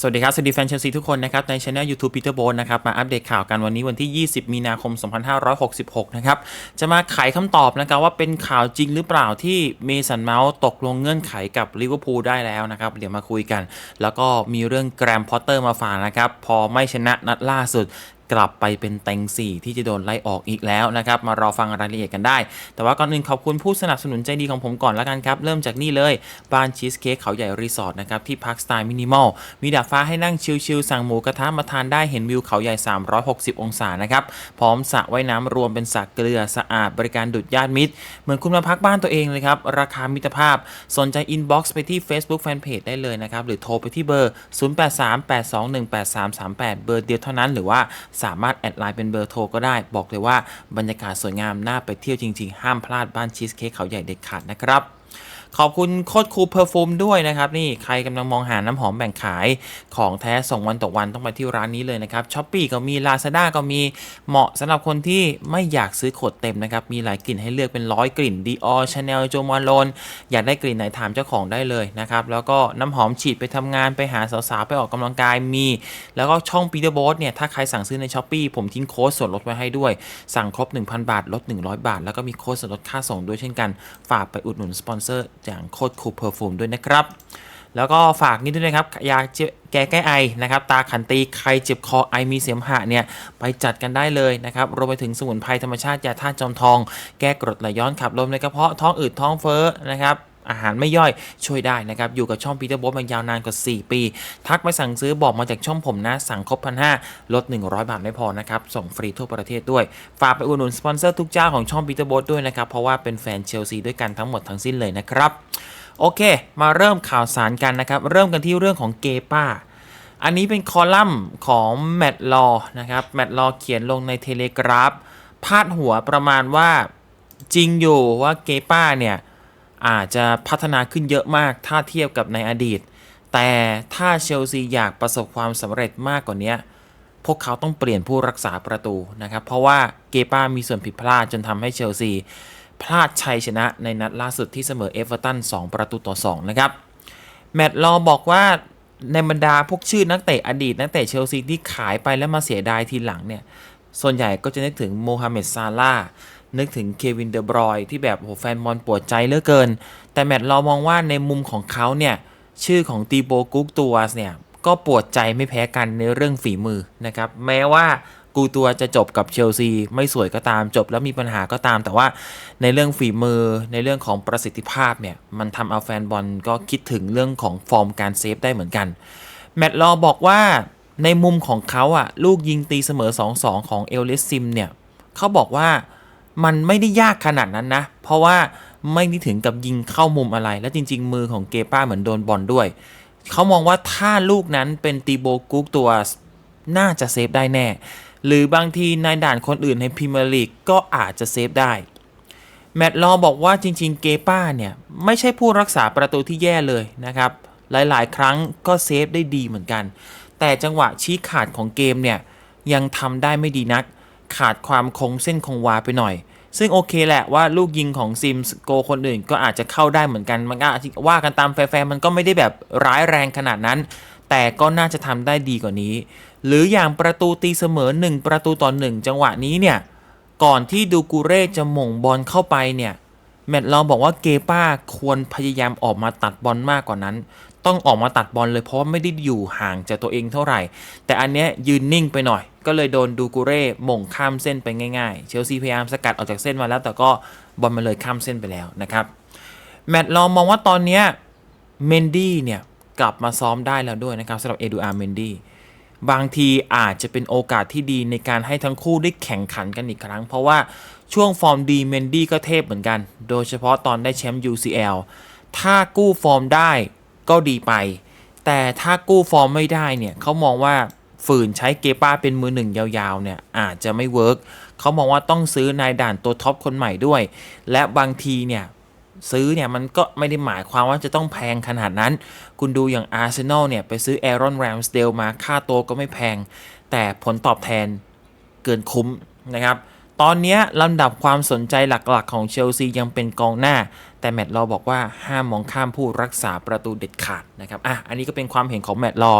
สวัสดีครับ สวัสดีแฟนเชลซีทุกคนนะครับ ในช anel YouTube Peter b o นะครับ มาอัปเดตข่าวกันวันนี้วันที่ 20 มีนาคม 2566 นะครับ จะมาไขคำตอบนะครับว่าเป็นข่าวจริงหรือเปล่าที่เมสันเมาส์ตกลงเงื่อนไขกับลิเวอร์พูลได้แล้วนะครับ เดี๋ยวมาคุยกัน แล้วก็มีเรื่องแกรมพอตเตอร์มาฝากนะครับ พอไม่ชนะนัดล่าสุด กลับไปเป็นเต็ง 4 ที่จะโดนไล่ออกอีกแล้วนะครับมารอฟังรายละเอียดกันได้ แต่ว่าก่อนอื่นขอบคุณผู้สนับสนุนใจดีของผมก่อนแล้วกันครับ เริ่มจากนี่เลยบ้านชีสเค้กเขาใหญ่รีสอร์ทนะครับที่พักสไตล์มินิมอลมีดาดฟ้าให้นั่งชิลๆสั่งหมูกระทะมาทานได้เห็นวิวเขาใหญ่ 360 องศานะครับพร้อมสระว่ายน้ำรวมเป็นสระเกลือสะอาดบริการดุดญาติมิตร เหมือนคุณมาพักบ้านตัวเองเลยครับราคามิตรภาพสนใจอินบ็อกซ์ไปที่ Facebook Fanpage ได้เลยนะครับหรือโทรไปที่เบอร์ 0838218338 เบอร์เดียวเท่านั้นหรือว่าสามารถแอดไลน์เป็นเบอร์โทรก็ได้ บอกเลยว่าบรรยากาศสวยงามน่าไปเที่ยวจริงๆ ห้ามพลาดบ้านชีสเค้กเขาใหญ่เด็ดขาดนะครับ ขอบคุณโคตรคูลเพอร์ฟูมด้วยนะครับ นี่ใครกำลังมองหาน้ำหอมแบ่งขายของแท้ส่งวันต่อวันต้องไปที่ร้านนี้เลยนะครับช้อปปีก็มี Lazada ก็มีเหมาะสำหรับคนที่ไม่อยากซื้อขวดเต็มนะครับ มีหลายกลิ่นให้เลือกเป็นร้อยกลิ่น Dior Chanel Jo m a l o n อยากได้กลิ่นไหนถามเจ้าของได้เลยนะครับ แล้วก็น้ำหอมฉีดไปทำงานไปหาสาวๆ ไปออกกำลังกายมี แล้วก็ช่อง Peter b o s เนี่ยถ้าใครสั่งซื้อในช้อปปีผมทิ้งโค้ดส่วนลดไว้ให้ด้วย สั่งครบ 1,000 บาทลด 100 บาท แล้วก็มีโค้ดส่วนลดค่าส่งด้วยเช่นกันฝากไปอุดหนุนสปอนเซอร์อย่างโคตรคูลเพอร์ฟูมด้วยนะครับ แล้วก็ฝากนิดด้วยนะครับ ยาเจ็บแก้แก้ไอนะครับ ตาขันตีใครเจ็บคอไอมีเสมหะเนี่ย ไปจัดกันได้เลยนะครับรวมไปถึงสมุนไพรธรรมชาติยาธาตุจอมทอง แก้กรดไหลย้อนขับลมในกระเพาะท้องอืดท้องเฟ้อนะครับ อาหารไม่ย่อยช่วยได้นะครับ อยู่กับช่องปีเตอร์โบ๊ทมายาวนานกว่า 4 ปี ทักไปสั่งซื้อบอกมาจากช่องผมนะ สั่งครบพันห้าลด 100 บาทไม่พอนะครับ ส่งฟรีทั่วประเทศด้วย ฝากไปอุดหนุนสปอนเซอร์ทุกเจ้าของช่องปีเตอร์โบ๊ทด้วยนะครับ เพราะว่าเป็นแฟนเชลซีด้วยกันทั้งหมดทั้งสิ้นเลยนะครับ โอเค มาเริ่มข่าวสารกันนะครับ เริ่มกันที่เรื่องของเกป้าอันนี้เป็นคอลัมน์ของแมตต์ลอนะครับ แมตต์ลอเขียนลงในเทเลกราฟ พาดหัวประมาณว่าจริงอยู่ว่าเกป้าเนี่ย อาจจะพัฒนาขึ้นเยอะมากถ้าเทียบกับในอดีต แต่ถ้าเชลซีอยากประสบความสำเร็จมากกว่านี้พวกเขาต้องเปลี่ยนผู้รักษาประตูนะครับ เพราะว่าเกป้ามีส่วนผิดพลาดจนทำให้เชลซีพลาดชัยชนะในนัดล่าสุดที่เสมอเอเวอร์ตัน2ประตูต่อ 2 นะครับ แมตต์ลอบอกว่าในบรรดาพวกชื่อนักเตะอดีต นักเตะเชลซีที่ขายไปแล้วมาเสียดายทีหลังเนี่ย ส่วนใหญ่ก็จะนึกถึงโมฮัมเหม็ดซาลาห์ นึกถึงเควินเดอบรอยที่แบบโหแฟนบอลปวดใจเหลือเกิน แต่แมตต์ลอมองว่าในมุมของเขาเนี่ย ชื่อของตีโบกุกตัวเนี่ย ก็ปวดใจไม่แพ้กันในเรื่องฝีมือนะครับ แม้ว่ากูตัวจะจบกับเชลซีไม่สวยก็ตามจบแล้วมีปัญหาก็ตาม แต่ว่าในเรื่องฝีมือในเรื่องของประสิทธิภาพเนี่ย มันทำเอาแฟนบอลก็คิดถึงเรื่องของฟอร์มการเซฟได้เหมือนกัน แมตต์ลอบอกว่าในมุมของเขาอะลูกยิงตีเสมอ 2-2 ของเอลเลสซิมเนี่ยเขาบอกว่า มันไม่ได้ยากขนาดนั้นนะ เพราะว่าไม่ได้ถึงกับยิงเข้ามุมอะไร และจริง ๆ มือของเกป้าเหมือนโดนบอลด้วย เขามองว่าถ้าลูกนั้นเป็นตีโบกุกตัวน่าจะเซฟได้แน่ หรือบางทีในด่านคนอื่นในพรีเมียร์ลีกก็อาจจะเซฟได้ แมตต์ลอบอกว่าจริง ๆ เกป้าเนี่ย ไม่ใช่ผู้รักษาประตูที่แย่เลยนะครับ หลายๆ ครั้งก็เซฟได้ดีเหมือนกัน แต่จังหวะชี้ขาดของเกมเนี่ยยังทำได้ไม่ดีนัก ขาดความคงเส้นคงวาไปหน่อย ซึ่งโอเคแหละว่าลูกยิงของซิมส์โกคนอื่นก็อาจจะเข้าได้เหมือนกัน มันก็ว่ากันตามแฟร์มันก็ไม่ได้แบบร้ายแรงขนาดนั้น แต่ก็น่าจะทำได้ดีกว่านี้ หรืออย่างประตูตีเสมอ 1 ประตูต่อ1จังหวะนี้เนี่ยก่อนที่ดูกูเร่จะหม่งบอลเข้าไปเนี่ยแมตต์เราบอกว่าเกป้าควรพยายามออกมาตัดบอลมากกว่านั้น ต้องออกมาตัดบอลเลยเพราะไม่ได้อยู่ห่างจากตัวเองเท่าไหร่ แต่อันเนี้ยยืนนิ่งไปหน่อย ก็เลยโดนดูกูเร่หม่งข้ามเส้นไปง่ายๆ เชลซีพยายามสกัดออกจากเส้นมาแล้ว แต่ก็บอลมันเลยข้ามเส้นไปแล้วนะครับ แมตต์ลองมองว่าตอนเนี้ยเมนดี้เนี่ยกลับมาซ้อมได้แล้วด้วยนะครับสำหรับเอดูอาร์เมนดี้บางทีอาจจะเป็นโอกาสที่ดีในการให้ทั้งคู่ได้แข่งขันกันอีกครั้ง เพราะว่าช่วงฟอร์มดีเมนดี้ก็เทพเหมือนกัน โดยเฉพาะตอนได้แชมป์ UCL ถ้ากู้ฟอร์มได้ ก็ดีไป แต่ถ้ากู้ฟอร์มไม่ได้เนี่ยเขามองว่าฝืนใช้เกป้าเป็นมือหนึ่งยาวๆเนี่ยอาจจะไม่เวิร์กเขามองว่าต้องซื้อนายด่านตัวท็อปคนใหม่ด้วย และบางทีเนี่ยซื้อเนี่ยมันก็ไม่ได้หมายความว่าจะต้องแพงขนาดนั้น คุณดูอย่างอาร์เซนอลเนี่ยไปซื้อแอรอนแรมสเดลมาค่าตัวก็ไม่แพง แต่ผลตอบแทนเกินคุ้มนะครับ ตอนนี้ลำดับความสนใจหลักๆของเชลซียังเป็นกองหน้า แต่แมตต์ลอบอกว่าห้ามมองข้ามผู้รักษาประตูเด็ดขาดนะครับอะอันนี้ก็เป็นความเห็นของแมตต์ลอ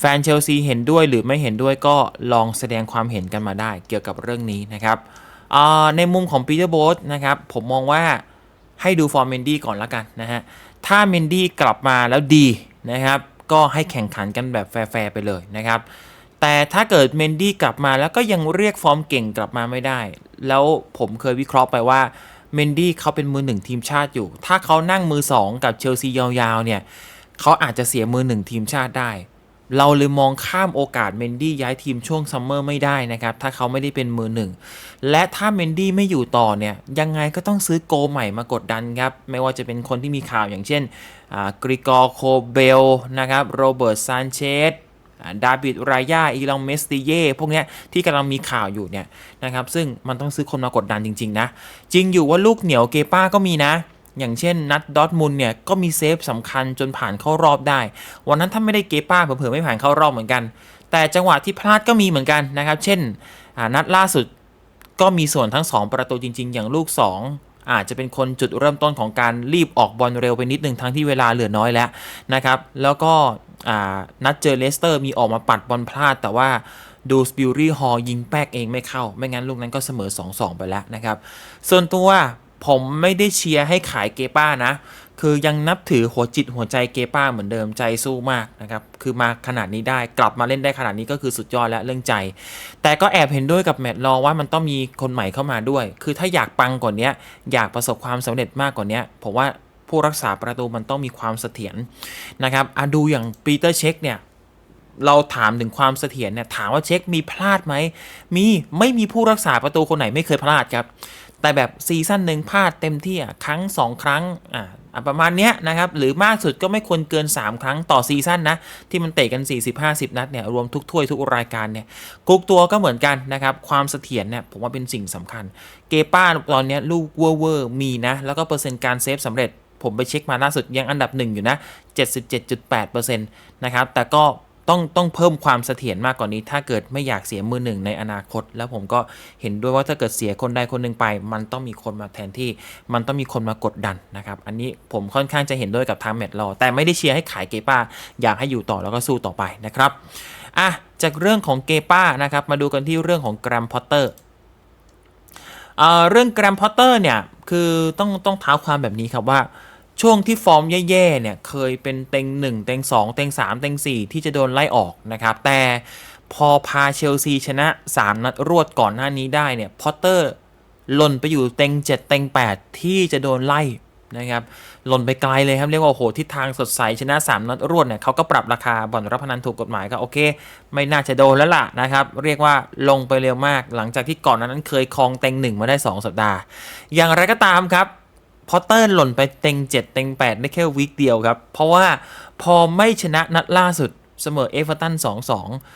แฟนเชลซีเห็นด้วยหรือไม่เห็นด้วยก็ลองแสดงความเห็นกันมาได้เกี่ยวกับเรื่องนี้นะครับในมุมของปีเตอร์โบสนะครับผมมองว่าให้ดูฟอร์มเมนดี้ก่อนละกันนะฮะถ้าเมนดี้กลับมาแล้วดีนะครับก็ให้แข่งขันกันแบบแฟร์ไปเลยนะครับแต่ถ้าเกิดเมนดี้กลับมาแล้วก็ยังเรียกฟอร์มเก่งกลับมาไม่ได้ แล้วผมเคยวิเคราะห์ไปว่า เมนดี้เขาเป็นมือหนึ่งทีมชาติอยู่ ถ้าเขานั่งมือสองกับเชลซียาวๆเนี่ยเขาอาจจะเสียมือหนึ่งทีมชาติได้ เราเลยมองข้ามโอกาสเมนดี้ย้ายทีมช่วงซัมเมอร์ไม่ได้นะครับ ถ้าเขาไม่ได้เป็นมือหนึ่ง และถ้าเมนดี้ไม่อยู่ต่อเนี่ย ยังไงก็ต้องซื้อโกใหม่มากดดันครับ ไม่ว่าจะเป็นคนที่มีข่าวอย่างเช่นกริกอโคเบลนะครับ โรเบิร์ตซานเชส ดาบิดรายาอีลองเมสติเย่พวกเนี้ยที่กำลังมีข่าวอยู่เนี่ยนะครับซึ่งมันต้องซื้อคนมากดดันจริง ๆ นะ จริงอยู่ว่าลูกเหนียวเกป้าก็มีนะอย่างเช่นนัดดอทมุนเนี่ยก็มีเซฟสำคัญจนผ่านเข้ารอบได้ วันนั้นถ้าไม่ได้เกป้าเผื่อๆไม่ผ่านเข้ารอบเหมือนกัน แต่จังหวะที่พลาดก็มีเหมือนกันนะครับ เช่นนัดล่าสุดก็มีส่วนทั้ง 2 ประตูจริง ๆ อย่างลูก 2 อาจจะเป็นคนจุดเริ่มต้นของการรีบออกบอลเร็วไปนิดหนึ่งทั้งที่เวลาเหลือน้อยแล้วนะครับ แล้วก็ นัดเจอเลสเตอร์มีออกมาปัดบอลพลาด แต่ว่าดูสปิลรี่ฮอยิงแป๊กเองไม่เข้า ไม่งั้นลูกนั้นก็เสมอ 2-2 ไปแล้วนะครับ ส่วนตัวผมไม่ได้เชียร์ให้ขายเกป้านะ คือยังนับถือหัวจิตหัวใจเกป้าเหมือนเดิมใจสู้มากนะครับ คือมาขนาดนี้ได้กลับมาเล่นได้ขนาดนี้ก็คือสุดยอดแล้วเรื่องใจ แต่ก็แอบเห็นด้วยกับแมตต์ลอว่ามันต้องมีคนใหม่เข้ามาด้วย คือถ้าอยากปังกว่านี้อยากประสบความสำเร็จมากกว่านี้ผมว่า ผู้รักษาประตูมันต้องมีความเสถียรนะครับอะดูอย่างปีเตอร์เช็คเนี่ยเราถามถึงความเสถียรเนี่ยถามว่าเช็คมีพลาดไหมมีไม่มีผู้รักษาประตูคนไหนไม่เคยพลาดครับ แต่แบบซีซั่นหนึ่งพลาดเต็มที่อะครั้ง 2 ครั้งอ่าประมาณเนี้ยนะครับหรือมากสุดก็ไม่ควรเกิน 3 ครั้งต่อซีซั่นนะ ที่มันเตะกัน 40-50 นัดเนี่ยรวมทุกถ้วยทุกรายการเนี่ยกุกตัวก็เหมือนกันนะครับ ความเสถียรเนี่ยผมว่าเป็นสิ่งสำคัญ เกป้าตอนเนี้ยลูกเวอร์เวอร์มีนะ แล้วก็เปอร์เซ็นต์การเซฟสำเร็จ ผมไปเช็คมาล่าสุดยังอันดับหนึ่งอยู่นะ 77.8%นะครับ แต่ก็ต้องต้องเพิ่มความเสถียรมากกว่านี้ ถ้าเกิดไม่อยากเสียมือหนึ่งในอนาคต แล้วผมก็เห็นด้วยว่าถ้าเกิดเสียคนใดคนหนึ่งไป มันต้องมีคนมาแทนที่ มันต้องมีคนมากดดันนะครับ อันนี้ผมค่อนข้างจะเห็นด้วยกับทางแมตต์ลอแต่ไม่ได้เชียร์ให้ขายเกป้า อยากให้อยู่ต่อแล้วก็สู้ต่อไปนะครับอะจากเรื่องของเกป้านะครับ มาดูกันที่เรื่องของแกรมพอตเตอร์เอ่อเรื่องแกรมพอตเตอร์เนี่ย คือต้องต้องเท้าความแบบนี้ครับว่า ช่วงที่ฟอร์มแย่ๆเนี่ยเคยเป็นเต็ง 1 เต็ง 2 เต็ง 3 เต็ง 4 ที่จะโดนไล่ออกนะครับ แต่พอพาเชลซีชนะ 3 นัดรวดก่อนหน้านี้ได้เนี่ยพอตเตอร์หล่นไปอยู่เต็ง 7 เต็ง 8 ที่จะโดนไล่นะครับหล่นไปไกลเลยครับ เรียกว่าโอ้โหทิศทางสดใสชนะ 3 นัดรวดเนี่ยเขาก็ปรับราคาบ่อนรับพนันถูกกฎหมายก็โอเค ไม่น่าจะโดนแล้วล่ะนะครับ เรียกว่าลงไปเร็วมาก หลังจากที่ก่อนนั้นเคยครองเต็งหนึ่งมาได้ 2 สัปดาห์ อย่างไรก็ตามครับ พอตเตอร์หล่นไปเต็ง 7 เต็ง 8 ได้แค่วีคเดียวครับ เพราะว่าพอไม่ชนะนัดล่าสุดเสมอเอฟเวอร์ตัน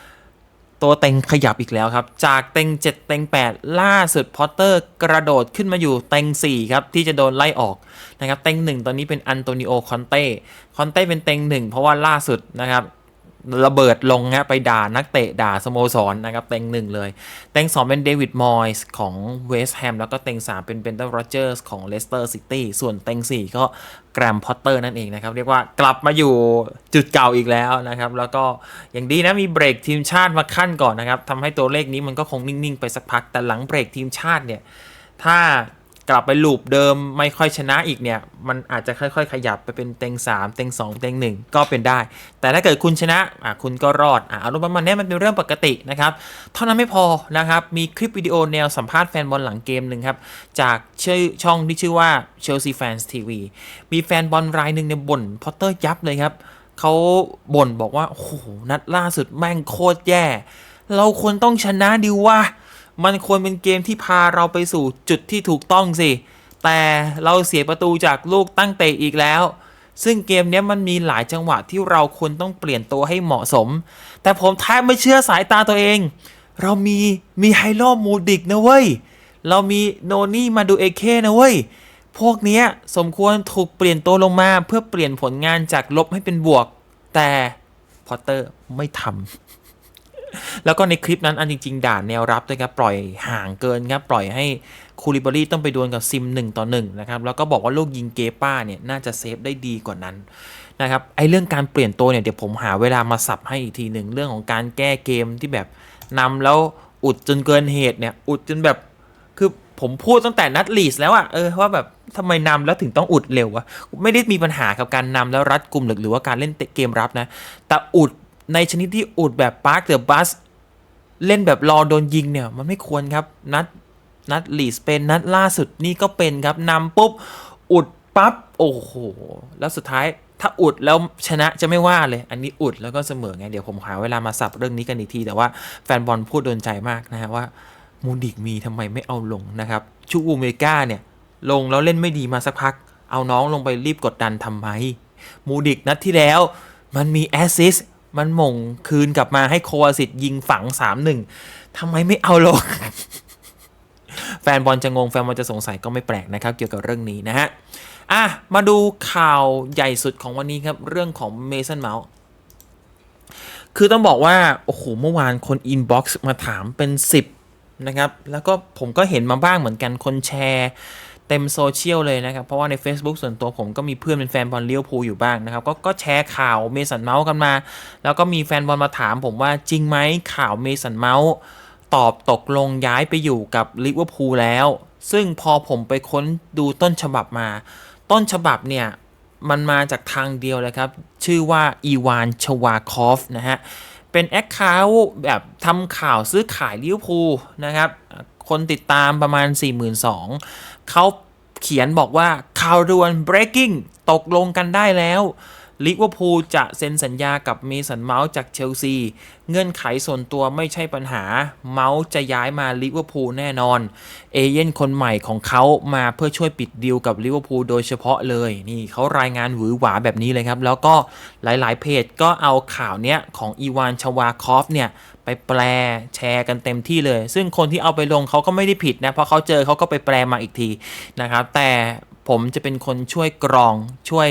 2-2 ตัวเต็งขยับอีกแล้วครับ จากเต็ง 7 เต็ง 8 ล่าสุดพอตเตอร์กระโดดขึ้นมาอยู่เต็ง 4 ครับ ที่จะโดนไล่ออกนะครับเต็ง 1 ตอนนี้เป็นอันโตนิโอคอนเต้คอนเต้เป็นเต็ง 1 เพราะว่าล่าสุดนะครับ ระเบิดลงฮะไปด่านักเตะด่าสโมสรนะครับ เต็งหนึ่งเลย เต็งสองเป็นเดวิดมอยส์ของเวสต์แฮมแล้วก็เต็งสามเป็นเบนเดอร์โรเจอร์สของเลสเตอร์ซิตี้ส่วนเต็งสี่ก็แกรมพอตเตอร์นั่นเองนะครับ เรียกว่ากลับมาอยู่จุดเก่าอีกแล้วนะครับ แล้วก็อย่างดีนะมีเบรกทีมชาติมาขั้นก่อนนะครับทำให้ตัวเลขนี้มันก็คงนิ่ง ๆ ไปสักพักแต่หลังเบรกทีมชาติเนี่ยถ้า กลับไปลูปเดิมไม่ค่อยชนะอีกเนี่ย มันอาจจะค่อยๆ ขยับไปเป็นเต็ง 3 เต็ง 2 เต็ง 1 ก็เป็นได้ แต่ถ้าเกิดคุณชนะอะคุณก็รอดอะอารมณ์ประมาณนี้มันเป็นเรื่องปกตินะครับ เท่านั้นไม่พอนะครับ มีคลิปวิดีโอแนวสัมภาษณ์แฟนบอลหลังเกมหนึ่งครับ จากชื่อช่องที่ชื่อว่า Chelsea Fans TV มีแฟนบอลรายหนึ่งเนี่ยบ่นพอตเตอร์ยับเลยครับเขาบ่นบอกว่าโอ้โหนัดล่าสุดแม่งโคตรแย่ เราควรต้องชนะดิวะ มันควรเป็นเกมที่พาเราไปสู่จุดที่ถูกต้องสิ แต่เราเสียประตูจากลูกตั้งเตะอีกแล้ว ซึ่งเกมนี้มันมีหลายจังหวะที่เราควรต้องเปลี่ยนตัวให้เหมาะสม แต่ผมแทบไม่เชื่อสายตาตัวเอง เรามีมีไฮโลมูดิกนะเว้ย เรามีโนนี่มาดูเอเคนะเว้ย พวกนี้สมควรถูกเปลี่ยนตัวลงมาเพื่อเปลี่ยนผลงานจากลบให้เป็นบวก แต่พอตเตอร์ไม่ทำ แล้วก็ในคลิปนั้นอันจริง ๆ ด่าแนวรับด้วยครับปล่อยห่างเกินครับปล่อยให้คูลิบารีต้องไปดวลกับซิม 1 ต่อ1นะครับแล้วก็บอกว่าลูกยิงเกป้าเนี่ยน่าจะเซฟได้ดีกว่านั้นนะครับไอเรื่องการเปลี่ยนตัวเนี่ยเดี๋ยวผมหาเวลามาสับให้อีกทีหนึ่งเรื่องของการแก้เกมที่แบบนำแล้วอุดจนเกินเหตุเนี่ยอุดจนแบบคือผมพูดตั้งแต่นัดลีสแล้วอะเออว่าแบบทำไมนำแล้วถึงต้องอุดเร็ววะไม่ได้มีปัญหากับการนำแล้วรัดกลุ่มหรือหรือว่าการเล่นเกมรับนะ แต่อุด ในชนิดที่อุดแบบปาร์คเดอะบัสเล่นแบบรอโดนยิงเนี่ย มันไม่ควรครับ นัดนัดลีสเป็นนัดล่าสุดนี่ก็เป็นครับนำปุ๊บ อุดปั๊บ โอ้โห แล้วสุดท้ายถ้าอุดแล้วชนะจะไม่ว่าเลย อันนี้อุดแล้วก็เสมอไง เดี๋ยวผมหาเวลามาสับเรื่องนี้กันอีกที แต่ว่าแฟนบอลพูดโดนใจมากนะฮะว่ามูดิกมีทำไมไม่เอาลงนะครับ ชูอูเมกาเนี่ย ลงแล้วเล่นไม่ดีมาสักพัก เอาน้องลงไปรีบกดดันทำไม มูดิกนัดที่แล้ว มันมีแอสซิส มันมงคืนกลับมาให้โควาสิตยิงฝัง3-1ทำไมไม่เอาลง แฟนบอลจะงง แฟนบอลจะสงสัยก็ไม่แปลกนะครับ เกี่ยวกับเรื่องนี้นะฮะ อะ มาดูข่าวใหญ่สุดของวันนี้ครับ เรื่องของเมสันเมาส์คือต้องบอกว่า โอ้โห เมื่อวานคนอินบ็อกซ์มาถามเป็น 10 นะครับ แล้วก็ผมก็เห็นมาบ้างเหมือนกันคนแชร์ เต็มโซเชียลเลยนะครับ เพราะว่าใน Facebook ส่วนตัวผมก็มีเพื่อนเป็นแฟนบอลเลี้ยวภูอยู่บ้างนะครับก็ก็แชร์ข่าวเมสันเมาส์กันมา แล้วก็มีแฟนบอลมาถามผมว่าจริงไหมข่าวเมสันเมาส์ตอบตกลงย้ายไปอยู่กับลิเวอร์พูลแล้ว ซึ่งพอผมไปค้นดูต้นฉบับมา ต้นฉบับเนี่ยมันมาจากทางเดียวเลยครับ ชื่อว่าอีวานชวาคอฟนะฮะ เป็นแอคเคาท์แบบทำข่าวซื้อขายลิเวอร์พูลนะครับ คนติดตามประมาณ 42,000เขาเขียนบอกว่าข่าวด่วน breaking ตกลงกันได้แล้ว ลิเวอร์พูลจะเซ็นสัญญากับเมสันเมาส์จากเชลซี เงื่อนไขส่วนตัวไม่ใช่ปัญหา เมาส์จะย้ายมาลิเวอร์พูลแน่นอน เอเย่นคนใหม่ของเขามาเพื่อช่วยปิดดีลกับลิเวอร์พูลโดยเฉพาะเลย นี่เขารายงานหวือหวาแบบนี้เลยครับ แล้วก็หลาย ๆ เพจก็เอาข่าวเนี้ยของอีวานชวาคอฟเนี่ยไปแปลแชร์กันเต็มที่เลย ซึ่งคนที่เอาไปลงเขาก็ไม่ได้ผิดนะ เพราะเขาเจอเขาก็ไปแปลมาอีกทีนะครับ แต่ผมจะเป็นคนช่วยกรองช่วย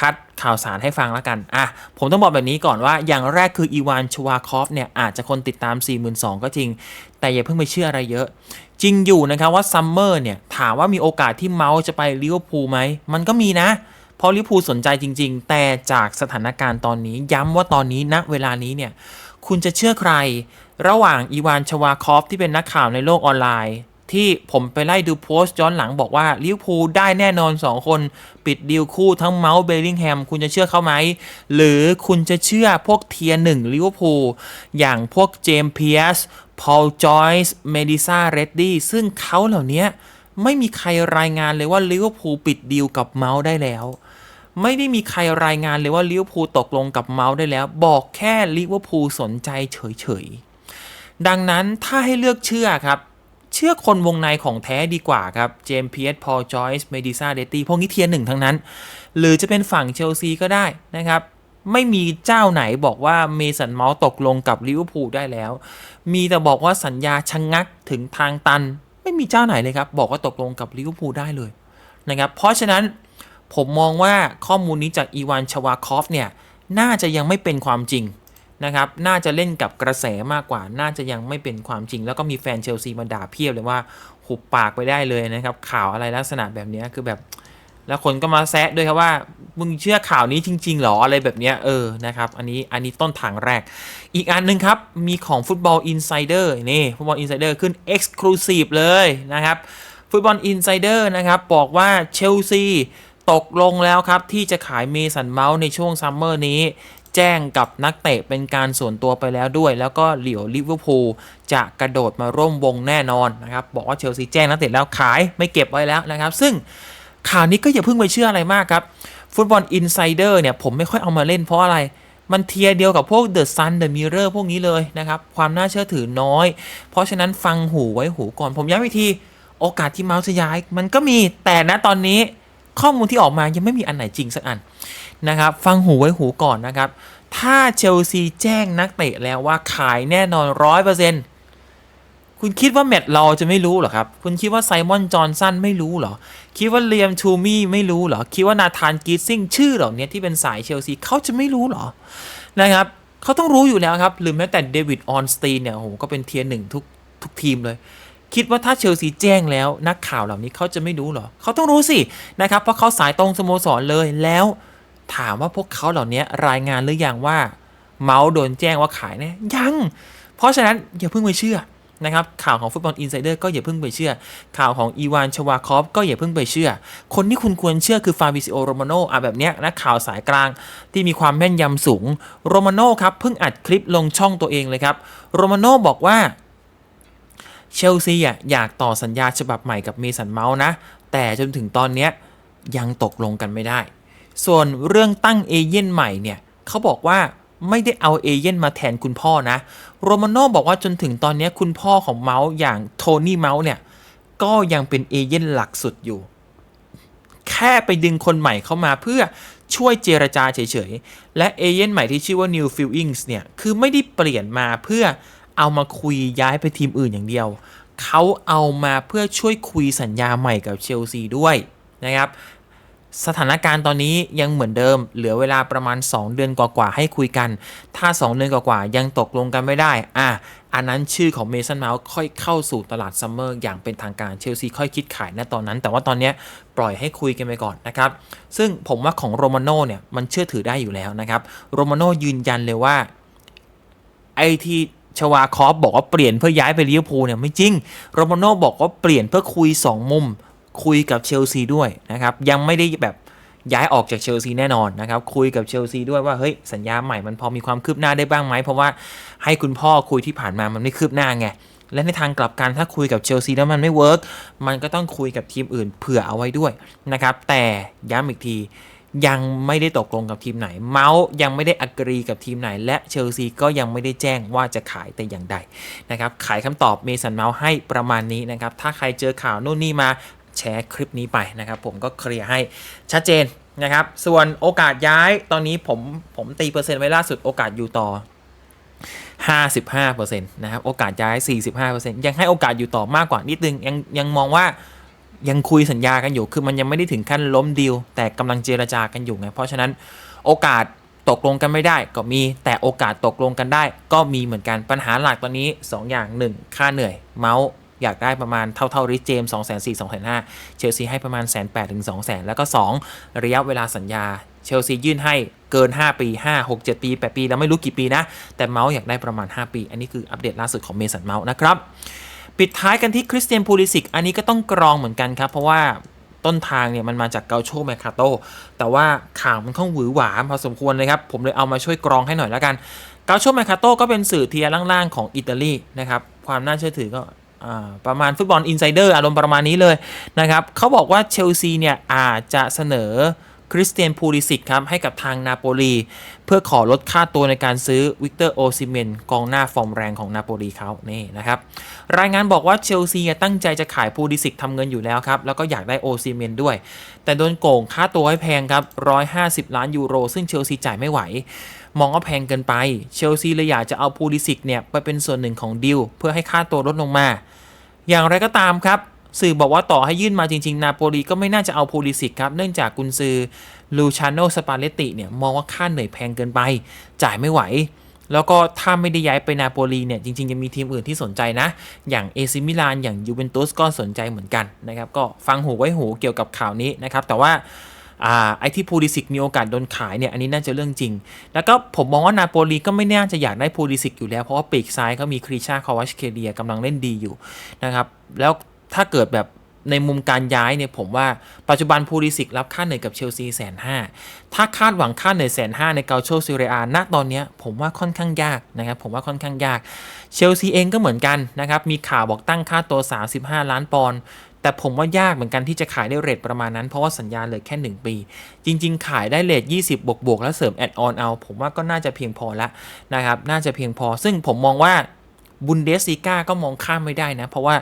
คัดข่าวสารให้ฟังแล้วกัน อะ ผมต้องบอกแบบนี้ก่อนว่าอย่างแรกคืออีวานชวาคอฟเนี่ย อาจจะคนติดตาม 42,000 ก็จริง แต่อย่าเพิ่งไปเชื่ออะไรเยอะ จริงอยู่นะครับว่าซัมเมอร์เนี่ย ถามว่ามีโอกาสที่เมาส์จะไปลิเวอร์พูลไหม มันก็มีนะ เพราะลิเวอร์พูลสนใจจริง ๆ แต่จากสถานการณ์ตอนนี้ย้ำว่าตอนนี้ณเวลานี้เนี่ยคุณจะเชื่อใคร ระหว่างอีวานชวาคอฟที่เป็นนักข่าวในโลกออนไลน์ ที่ผมไปไล่ดูโพสต์ย้อนหลังบอกว่าลิเวอร์พูลได้แน่นอน 2 คน ปิดดีลคู่ทั้งเมาส์เบลลิงแฮม คุณจะเชื่อเขาไหม หรือคุณจะเชื่อพวกเทียร์หนึ่งลิเวอร์พูลอย่างพวกเจมส์เพียสพอลจอยส์เมดิซาเรดดี้ซึ่งเขาเหล่านี้ไม่มีใครรายงานเลยว่าลิเวอร์พูลปิดดีลกับเมาส์ได้แล้วไม่ได้มีใครรายงานเลยว่าลิเวอร์พูลตกลงกับเมาส์ได้แล้ว บอกแค่ลิเวอร์พูลสนใจเฉยๆ ดังนั้นถ้าให้เลือกเชื่อครับ เชื่อคนวงในของแท้ดีกว่าครับเจมส์เพียสพอลจอยส์เมดิซาเดตี้พวกนี้เทียร์หนึ่งทั้งนั้น หรือจะเป็นฝั่งเชลซีก็ได้นะครับ ไม่มีเจ้าไหนบอกว่าเมสันเมาส์ตกลงกับลิเวอร์พูลได้แล้ว มีแต่บอกว่าสัญญาชะงงักถึงทางตัน ไม่มีเจ้าไหนเลยครับ บอกว่าตกลงกับลิเวอร์พูลได้เลยนะครับเพราะฉะนั้นผมมองว่าข้อมูลนี้จากอีวานชวาคอฟเนี่ยน่าจะยังไม่เป็นความจริง นะครับ น่าจะเล่นกับกระแสมากกว่า น่าจะยังไม่เป็นความจริง แล้วก็มีแฟนเชลซีมาด่าเพียบเลยว่าหุบปากไปได้เลยนะครับ ข่าวอะไรลักษณะแบบนี้คือแบบ แล้วคนก็มาแซะด้วยครับว่า มึงเชื่อข่าวนี้จริง ๆหรออะไรแบบนี้เออ นะครับ อันนี้ อันนี้ต้นทางแรก อีกอันหนึ่งครับ มีของฟุตบอลอินไซเดอร์นี่ฟุตบอลอินไซเดอร์ขึ้น Exclusive เลยนะครับ ฟุตบอลอินไซเดอร์นะครับ บอกว่าเชลซีตกลงแล้วครับ ที่จะขายเมสันเมาส์ในช่วงซัมเมอร์นี้ แจ้งกับนักเตะเป็นการส่วนตัวไปแล้วด้วย แล้วก็เหลียวลิเวอร์พูลจะกระโดดมาร่วมวงแน่นอนนะครับบอกว่าเชลซีแจ้งนักเตะแล้วขายไม่เก็บไว้แล้วนะครับ ซึ่งข่าวนี้ก็อย่าเพิ่งไปเชื่ออะไรมากครับฟุตบอลอินไซเดอร์เนี่ยผมไม่ค่อยเอามาเล่นเพราะอะไรมันเทียเดียวกับพวก The Sun The Mirror พวกนี้เลยนะครับ ความน่าเชื่อถือน้อย เพราะฉะนั้นฟังหูไว้หูก่อน ผมย้ำอีกที โอกาสที่เมาส์จะย้าย มันก็มีแต่ณตอนนี้ ข้อมูลที่ออกมายังไม่มีอันไหนจริงสักอันนะครับ ฟังหูไว้หูก่อนนะครับ ถ้าเชลซีแจ้งนักเตะแล้วว่าขายแน่นอนร้อยเปอร์เซ็นต์คุณคิดว่าแมตต์เราจะไม่รู้เหรอครับ คุณคิดว่าไซมอนจอห์นสันไม่รู้เหรอ คิดว่าเลียมทูมี่ไม่รู้เหรอ คิดว่านาธานกีซิงชื่อเหล่านี้ที่เป็นสายเชลซีเขาจะไม่รู้เหรอ นะครับเขาต้องรู้อยู่แล้วครับหรือแม้แต่เดวิดออนสตีนเนี่ยโอ้โหก็เป็นเทียร์หนึ่งทุกทุกทีมเลย คิดว่าถ้าเชลซีแจ้งแล้วนักข่าวเหล่านี้เขาจะไม่รู้หรอเขาต้องรู้สินะครับเพราะเขาสายตรงสโมสรเลยแล้วถามว่าพวกเขาเหล่านี้รายงานหรือยังว่า เมาส์โดนแจ้งว่าขายเนี่ยยัง เพราะฉะนั้นอย่าเพิ่งไปเชื่อนะครับข่าวของฟุตบอลอินไซเดอร์ก็อย่าเพิ่งไปเชื่อ ข่าวของอีวานชวาคอฟก็อย่าเพิ่งไปเชื่อ คนที่คุณควรเชื่อคือฟาบิซิโอโรมาโนอะแบบเนี้ยนักข่าวสายกลางที่มีความแม่นยำสูงโรมาโนครับเพิ่งอัดคลิปลงช่องตัวเองเลยครับโรมาโนบอกว่า เชลซีอะอยากต่อสัญญาฉบับใหม่กับเมสันเมาส์นะ แต่จนถึงตอนเนี้ยยังตกลงกันไม่ได้ ส่วนเรื่องตั้งเอเย่นใหม่เนี่ยเขาบอกว่าไม่ได้เอาเอเย่นมาแทนคุณพ่อนะ โรมาโน่บอกว่าจนถึงตอนนี้คุณพ่อของเมาส์อย่างโทนี่เมาส์เนี่ย ก็ยังเป็นเอเย่นหลักสุดอยู่ แค่ไปดึงคนใหม่เข้ามาเพื่อช่วยเจรจาเฉยๆ และเอเย่นใหม่ที่ชื่อว่า New Feelings เนี่ย คือไม่ได้เปลี่ยนมาเพื่อ เอามาคุยย้ายไปทีมอื่นอย่างเดียว เขาเอามาเพื่อช่วยคุยสัญญาใหม่กับเชลซีด้วยนะครับ สถานการณ์ตอนนี้ยังเหมือนเดิม เหลือเวลาประมาณ 2 เดือนกว่าๆให้คุยกัน ถ้า 2 เดือนกว่าๆยังตกลงกันไม่ได้ อะอันนั้นชื่อของเมสันเมาส์ค่อยเข้าสู่ตลาดซัมเมอร์อย่างเป็นทางการเชลซีค่อยคิดขายณตอนนั้น แต่ว่าตอนนี้ปล่อยให้คุยกันไปก่อนนะครับ ซึ่งผมว่าของโรมาโน่เนี่ยมันเชื่อถือได้อยู่แล้วนะครับ โรมาโน่ยืนยันเลยว่าไอที่ ชวาคอฟบอกว่าเปลี่ยนเพื่อย้ายไปลิเวอร์พูลเนี่ยไม่จริงโรมาโน่บอกว่าเปลี่ยนเพื่อคุย 2 มุม คุยกับเชลซีด้วยนะครับยังไม่ได้แบบย้ายออกจากเชลซีแน่นอนนะครับคุยกับเชลซีด้วยว่าเฮ้ยสัญญาใหม่มันพอมีความคืบหน้าได้บ้างไหมเพราะว่าให้คุณพ่อคุยที่ผ่านมามันไม่คืบหน้าไงและในทางกลับกันถ้าคุยกับเชลซีแล้วมันไม่เวิร์กมันก็ต้องคุยกับทีมอื่นเผื่อเอาไว้ด้วยนะครับแต่ย้ำอีกที ยังไม่ได้ตกลงกับทีมไหน เมาส์ยังไม่ได้อักรีกับทีมไหน และเชลซีก็ยังไม่ได้แจ้งว่าจะขายแต่อย่างใดนะครับขายคำตอบเมสันเมาส์ให้ประมาณนี้นะครับถ้าใครเจอข่าวนู่นนี่มาแชร์คลิปนี้ไปนะครับ ผมก็เคลียร์ให้ชัดเจนนะครับ ส่วนโอกาสย้ายตอนนี้ผมผมตีเปอร์เซ็นต์ไว้ล่าสุดโอกาสอยู่ต่อ 55%นะครับ โอกาสย้าย 45%ยังให้โอกาสอยู่ต่อมากกว่านิดนึง ยังยังมองว่า ยังคุยสัญญากันอยู่ คือมันยังไม่ได้ถึงขั้นล้มดีล แต่กำลังเจรจากันอยู่ไง เพราะฉะนั้นโอกาสตกลงกันไม่ได้ก็มี แต่โอกาสตกลงกันได้ ก็มีเหมือนกัน ปัญหาหลักตอนนี้ 2 อย่าง 1 ค่าเหนื่อย เมาส์อยากได้ประมาณเท่าเท่าริเจม2 4 0 0 0 2 5 0 0เชลซีให้ประมาณ1 8 0 0 0ถึง2 0 0 0 0แล้วก็ 2 ระยะเวลาสัญญา เชลซียื่นให้เกิน 5 ปี 5 6 7 ปี 8 ปี แล้วไม่รู้กี่ปีนะ แต่เมาส์อยากได้ประมาณ 5 ปี อันนี้คืออัปเดตล่าสุดของเมสันเมาส์นะครับ ปิดท้ายกันที่คริสเตียนพูลิสิก อันนี้ก็ต้องกรองเหมือนกันครับ เพราะว่าต้นทางเนี่ยมันมาจากเกาโชแมคคาโต แต่ว่าข่าวมันค่อนหวือหวาพอสมควรเลยครับ ผมเลยเอามาช่วยกรองให้หน่อยแล้วกันเกาโชแมคคาโตก็เป็นสื่อเทียร์ล่างๆของอิตาลีนะครับ ความน่าเชื่อถือก็ประมาณฟุตบอลอินไซเดอร์อารมณ์ประมาณนี้เลยนะครับเขาบอกว่าเชลซีเนี่ยอาจจะเสนอ คริสเตียนพูลิสิกครับให้กับทางนาโปลี เพื่อขอลดค่าตัวในการซื้อวิกเตอร์โอซิเมนกองหน้าฟอร์มแรงของนาโปลีเขานี่นะครับรายงานบอกว่าเชลซีตั้งใจจะขายพูลิสิกทำเงินอยู่แล้วครับ แล้วก็อยากได้โอซิเมนด้วย แต่โดนโกงค่าตัวให้แพงครับ 150 ล้านยูโร ซึ่งเชลซีจ่ายไม่ไหว มองว่าแพงเกินไป เชลซีเลยอยากจะเอาพูลิสิกเนี่ยไปเป็นส่วนหนึ่งของดิวเพื่อให้ค่าตัวลดลงมา อย่างไรก็ตามครับ สื่อบอกว่าต่อให้ยื่นมาจริง ๆ นาโปลีก็ไม่น่าจะเอาพูลิสิกครับ เนื่องจากกุนซือลูชาโนสปาเลติเนี่ยมองว่าค่าเหนื่อยแพงเกินไป จ่ายไม่ไหว แล้วก็ถ้าไม่ได้ย้ายไปนาโปลีเนี่ยจริง ๆ จะมีทีมอื่นที่สนใจนะ อย่างเอซิมิลานอย่างยูเวนตุสก็สนใจเหมือนกันนะครับก็ฟังหูไว้หูเกี่ยวกับข่าวนี้นะครับแต่ว่าอ่าไอ้ที่พูลิสิกมีโอกาสโดนขายเนี่ยอันนี้น่าจะเรื่องจริง แล้วก็ผมมองว่านาโปลีก็ไม่น่าจะอยากได้พูลิสิกอยู่แล้ว เพราะว่าปีกซ้ายเขามีครีชาคาวาชเคเดียกำลังเล่นดีอยู่นะครับแล้ว ถ้าเกิดแบบในมุมการย้ายเนี่ยผมว่าปัจจุบันพูลิสิกรับค่าเหนื่อยกับเชลซีแสนห้าถ้าคาดหวังค่าเหนื่อยแสนห้าในเกาโชซิเรียณตอนเนี้ยผมว่าค่อนข้างยากนะครับผมว่าค่อนข้างยาก เชลซีเองก็เหมือนกันนะครับมีข่าวบอกตั้งค่าตัว 35 ล้านปอนด์แต่ผมว่ายากเหมือนกันที่จะขายได้เรทประมาณนั้น เพราะว่าสัญญาเหลือแค่ 1 ปี จริง ๆ ขายได้เรท20 บวกบวกแล้วเสริมแอดออนเอา ผมว่าก็น่าจะเพียงพอแล้วนะครับน่าจะเพียงพอ ซึ่งผมมองว่า บุนเดสซีกาก็มองข้ามไม่ได้นะ เพราะว่า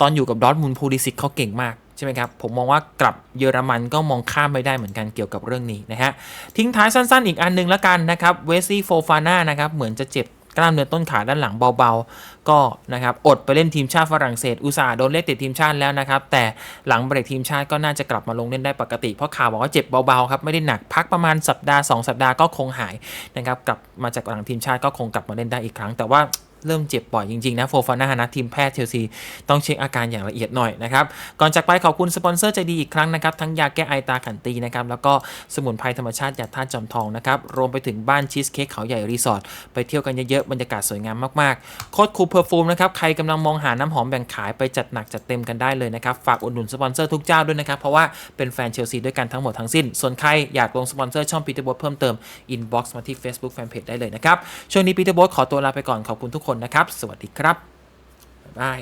ตอนอยู่กับดอทมุนพูลิสิกเขาเก่งมากใช่ไหมครับ ผมมองว่ากลับเยอรมันก็มองข้ามไม่ได้เหมือนกันเกี่ยวกับเรื่องนี้นะฮะ ทิ้งท้ายสั้นๆ อีกอันหนึงแล้วกันนะครับ เวซี่โฟฟาน่านะครับ เหมือนจะเจ็บกล้ามเนื้อต้นขาด้านหลังเบาๆ ก็นะครับอดไปเล่นทีมชาติฝรั่งเศสอุตส่าห์โดนเรียกติดทีมชาติแล้วนะครับ แต่หลังเบรกทีมชาติก็น่าจะกลับมาลงเล่นได้ปกติ เพราะข่าวบอกว่าเจ็บเบาๆครับไม่ได้หนักพักประมาณสัปดาห์ 2 สัปดาห์ก็คงหายนะครับกลับมาจากหลังทีมชาติก็คงกลับมาเล่นได้อีกครั้ง แต่ว่า เริ่มเจ็บบ่อยจริง ๆ นะโฟฟาน่านะทีมแพทย์เชลซีต้องเช็คอาการอย่างละเอียดหน่อยนะครับ ก่อนจากไปขอบคุณสปอนเซอร์ใจดีอีกครั้งนะครับ ทั้งยาแก้ไอตาขันตีนะครับ แล้วก็สมุนไพรธรรมชาติยาธาตุจอมทองนะครับ รวมไปถึงบ้านชีสเค้กเขาใหญ่รีสอร์ทไปเที่ยวกันเยอะๆ บรรยากาศสวยงามมากๆ โค้ดคูเพอร์ฟูมนะครับ ใครกำลังมองหาน้ำหอมแบ่งขายไปจัดหนักจัดเต็มกันได้เลยนะครับฝากอุดหนุนสปอนเซอร์ทุกเจ้าด้วยนะครับเพราะว่าเป็นแฟนเชลซีด้วยกันทั้งหมดทั้งสิ้น ส่วนใครอยากลงสปอนเซอร์ช่องปีเตอร์บอสเพิ่มเติมอินบ็อกซ์มาที่ Facebook Fanpage ได้เลยนะครับช่วงนี้ปีเตอร์บอสขอตัวลาไปก่อนขอบคุณทุกคนนะครับ สวัสดีครับ บ๊ายบาย